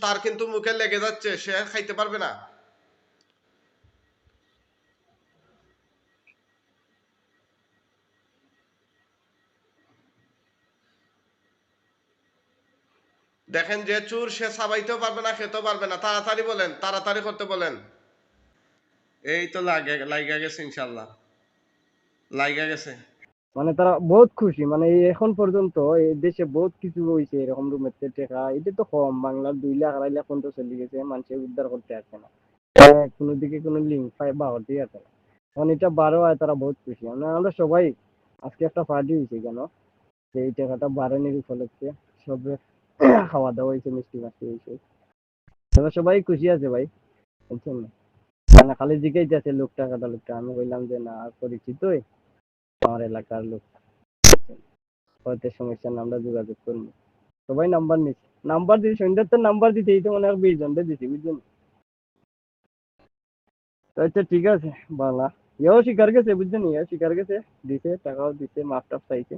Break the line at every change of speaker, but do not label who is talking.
তার কিন্তু মুখে লেগে যাচ্ছে, সে খাইতে পারবে না। দেখেন যে চুর, সে সাবাইতেও পারবে না, খেতেও পারবে না। তাড়াতাড়ি বলেন, তাড়াতাড়ি করতে বলেন। এই তো লাগে লাইগা গেছে ইনশাল্লাহ। লাইগা গেছে।
মানে তারা বহুত খুশি। মানে এখন পর্যন্ত এই দেশে বহুত কিছু হয়েছে এরকম রুমের টেকা এটা তো কম, বাংলার দুই লাখ, আড়াই লাখ পর্যন্ত চলে গেছে মানুষের উদ্ধার করতে আসছে না। কোনো দিকে কোনো লিঙ্ক পাই বা হতেই আসে না। এখন এটা বারো হয়, তারা বহুত খুশি। মানে আমরা সবাই আজকে একটা পার্টি হয়েছে কেন? যে এই টাকাটা বাড়ানির উপলক্ষে সবে খাওয়া দাওয়া হয়েছে মিষ্টি মাস্টি হয়েছে তারা সবাই খুশি আছে ভাই, বুঝছেন না? মানে খালি জিজ্ঞাসা আছে লোক টাকাটা লোকটা আমি বললাম যে না পরিচিতই? আমার এলাকার লোক। হয়তো সমস্যা আমরা যোগাযোগ করব সবাই নাম্বার নিচ্ছে নাম্বার দিয়ে সন্ধ্যার তো নাম্বার দিতে এই তো মনে হয় বিশ জনটা দিছি বুঝলেন আচ্ছা ঠিক আছে, বাংলা। ইয়েও শিকার গেছে, বুঝছেন? ইয়ে শিকার গেছে, দিছে, টাকাও দিছে মাপ টাপ চাইছে।